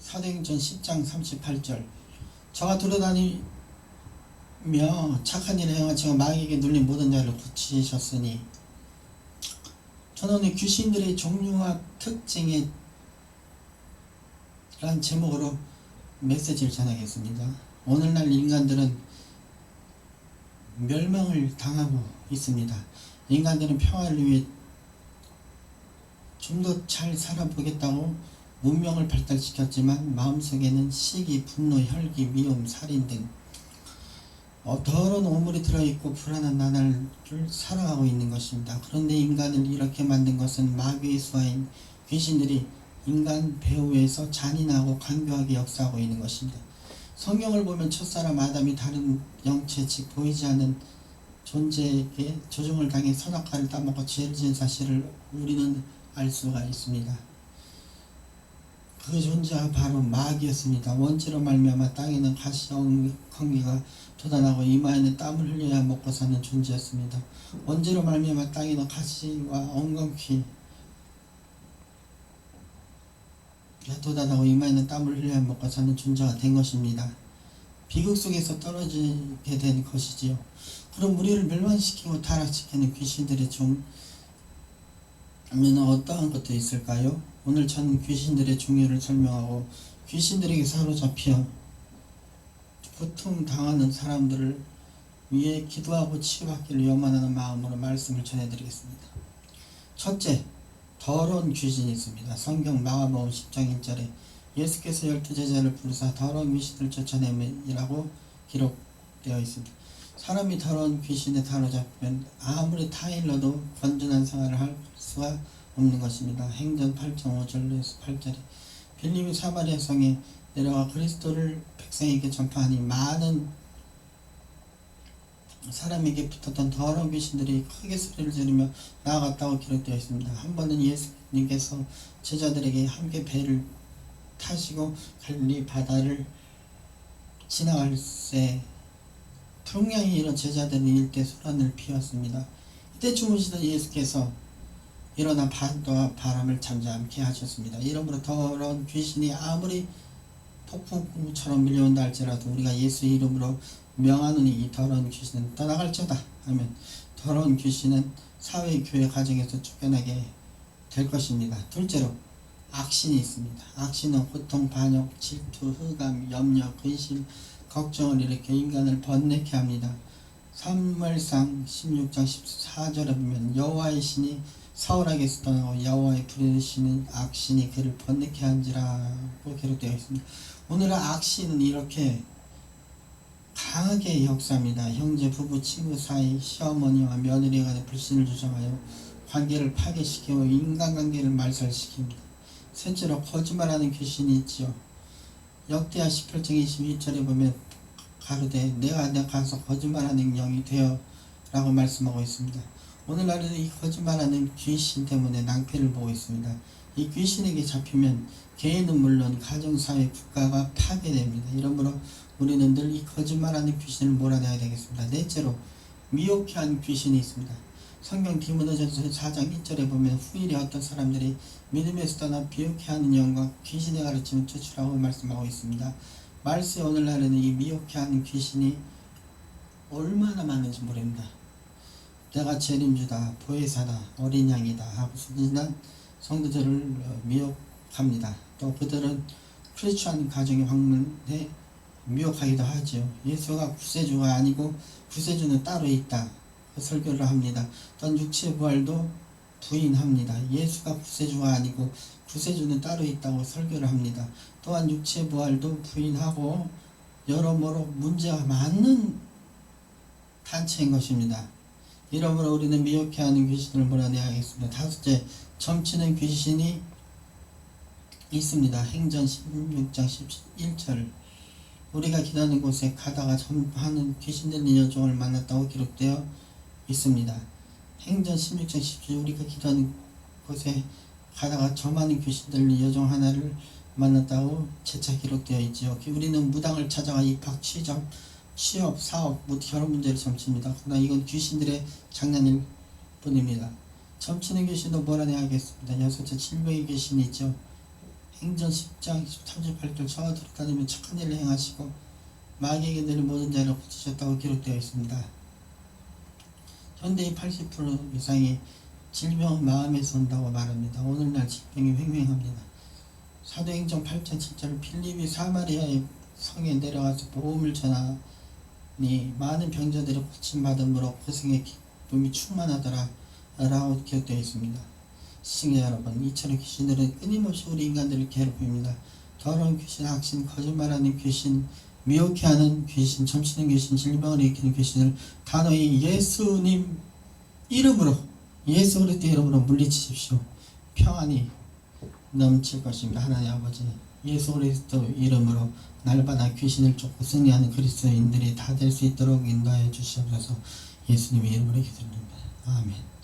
사도행전 10장 38절 저가 돌아다니며 착한 일을 행하시고 마귀에게 눌린 모든 자를 고치셨으니 저는 귀신들의 종류와 특징에 란 제목으로 메시지를 전하겠습니다. 오늘날 인간들은 멸망을 당하고 있습니다. 인간들은 평화를 위해 좀 더 잘 살아보겠다고 문명을 발달시켰지만 마음속에는 시기, 분노, 혈기, 미움, 살인 등 어, 더러운 오물이 들어있고 불안한 나날을 살아가고 있는 것입니다. 그런데 인간을 이렇게 만든 것은 마귀의 수하인 귀신들이 인간 배후에서 잔인하고 간교하게 역사하고 있는 것입니다. 성경을 보면 첫사람 아담이 다른 영체 즉 보이지 않는 존재에게 조종을 당해 선악과를 따먹고 죄를 지은 사실을 우리는 알 수가 있습니다. 그 존재가 바로 마귀였습니다. 원죄로 말미암아 땅에는 가시 엉기가 돋아나고 이마에는 땀을 흘려야 먹고 사는 존재였습니다. 원죄로 말미암아 땅에는 가시와 엉겅퀴 돋아나고 이마에는 땀을 흘려야 먹고 사는 존재가 된 것입니다. 비극 속에서 떨어지게 된 것이지요. 그럼 우리를 멸망시키고 타락시키는 귀신들의 종 하면 어떠한 것도 있을까요? 오늘 저는 귀신들의 종류를 설명하고 귀신들에게 사로잡혀 고통 당하는 사람들을 위해 기도하고 치유받기를 염원하는 마음으로 말씀을 전해드리겠습니다. 첫째, 더러운 귀신이 있습니다. 성경 마가복음 10장 1절에 예수께서 열두 제자를 부르사 더러운 귀신을 쫓아내이라고 기록되어 있습니다. 사람이 더러운 귀신에 사로잡히면 아무리 타일러도 건전한 생활을 할 수가 없는 것입니다. 행전 8장 5절에서 8절에 빌림이 사마리아 성에 내려가 그리스도를 백성에게 전파하니 많은 사람에게 붙었던 더러운 귀신들이 크게 소리를 지르며 나아갔다고 기록되어 있습니다. 한 번은 예수님께서 제자들에게 함께 배를 타시고 갈리 바다를 지나갈 때 풍량이 이런 제자들은 일대 소란을 피웠습니다. 이때 주무시던 예수께서 일어나 바다와 바람을 잠잠케 하셨습니다. 이러므로 더러운 귀신이 아무리 폭풍처럼 밀려온다 할지라도 우리가 예수 이름으로 명하노니 이 더러운 귀신은 떠나갈지어다 하면 더러운 귀신은 사회, 교회, 가정에서 쫓겨나게 될 것입니다. 둘째로 악신이 있습니다. 악신은 고통, 반역, 질투, 흑암, 염려, 근심, 걱정을 일으켜 인간을 번뇌케 합니다. 3월상 16장 14절에 보면 여호와의 신이 사울에게서 떠나고 여호와의 부르시는 악신이 그를 번뇌케 한지라고 기록되어 있습니다. 오늘은 악신은 이렇게 강하게 역사합니다. 형제, 부부, 친구 사이, 시어머니와 며느리 간의 불신을 조성하여 관계를 파괴시키고 인간관계를 말살시킵니다. 셋째로 거짓말하는 귀신이 있지요. 역대하 18장 22절에 보면 가로되 내가 내 가서 거짓말하는 영이 되어 라고 말씀하고 있습니다. 오늘날에는 이 거짓말하는 귀신 때문에 낭패를 보고 있습니다. 이 귀신에게 잡히면 개인은 물론 가정사회 국가가 파괴됩니다. 이러므로 우리는 늘 이 거짓말하는 귀신을 몰아내야 되겠습니다. 넷째로 미혹해 하는 귀신이 있습니다. 성경 디모데전서 4장 1절에 보면 후일에 어떤 사람들이 믿음에서 떠나 비욕해 하는 영과 귀신의 가르침을 쫓으라고 말씀하고 있습니다. 말세 오늘날에는 이 미혹해 하는 귀신이 얼마나 많은지 모릅니다. 내가 재림주다, 보혜사다, 어린 양이다 하고 순진한 성도들을 미혹합니다. 또 그들은 크리스천 가정에 방문해 미혹하기도 하죠. 예수가 구세주가 아니고 구세주는 따로 있다. 그 설교를 합니다. 또한 육체 부활도 부인합니다. 예수가 구세주가 아니고 구세주는 따로 있다고 설교를 합니다. 또한 육체 부활도 부인하고 여러모로 문제가 많은 단체인 것입니다. 이러므로 우리는 미혹해 하는 귀신을 몰아내야 하겠습니다. 다섯째, 점치는 귀신이 있습니다. 행전 16장 11절 우리가 기다리는 곳에 가다가 점하는 귀신 들린 여종을 만났다고 기록되어 있습니다. 행전 16장 17절 우리가 기다리는 곳에 가다가 점하는 귀신 들린 여종 하나를 만났다고 재차 기록되어 있지요. 우리는 무당을 찾아가 입학, 취업, 취업, 사업, 뭐 결혼 문제를 점칩니다. 그러나 이건 귀신들의 장난일 뿐입니다. 점치는 귀신도 몰아내야겠습니다. 여섯째 질병의 귀신이 있죠. 행전 10장 38절 저와 돌아다니며 착한 일을 행하시고 마귀에게 늘 모든 자를 고치셨다고 기록되어 있습니다. 현대의 80% 이상이 질병은 마음에서 온다고 말합니다. 오늘날 질병이 횡행합니다. 사도행전 8장 7절 필립이 사마리아의 성에 내려가서 복음을 전하니 많은 병자들이 고침받음으로 고생의 기쁨이 충만하더라 라고 기록되어 있습니다. 시청자 여러분 이처럼 귀신들은 끊임없이 우리 인간들을 괴롭힙니다. 더러운 귀신, 악신, 거짓말하는 귀신, 미혹해 하는 귀신, 점치는 귀신, 질병을 일으키는 귀신을 단호히 예수님 이름으로 예수 그리스도 이름으로 물리치십시오. 평안이 넘칠 것입니다. 하나님 아버지 예수 그리스도 이름으로 날마다 귀신을 쫓고 승리하는 그리스도인들이 다 될 수 있도록 인도하여 주시옵소서 예수님의 이름으로 기도드립니다. 아멘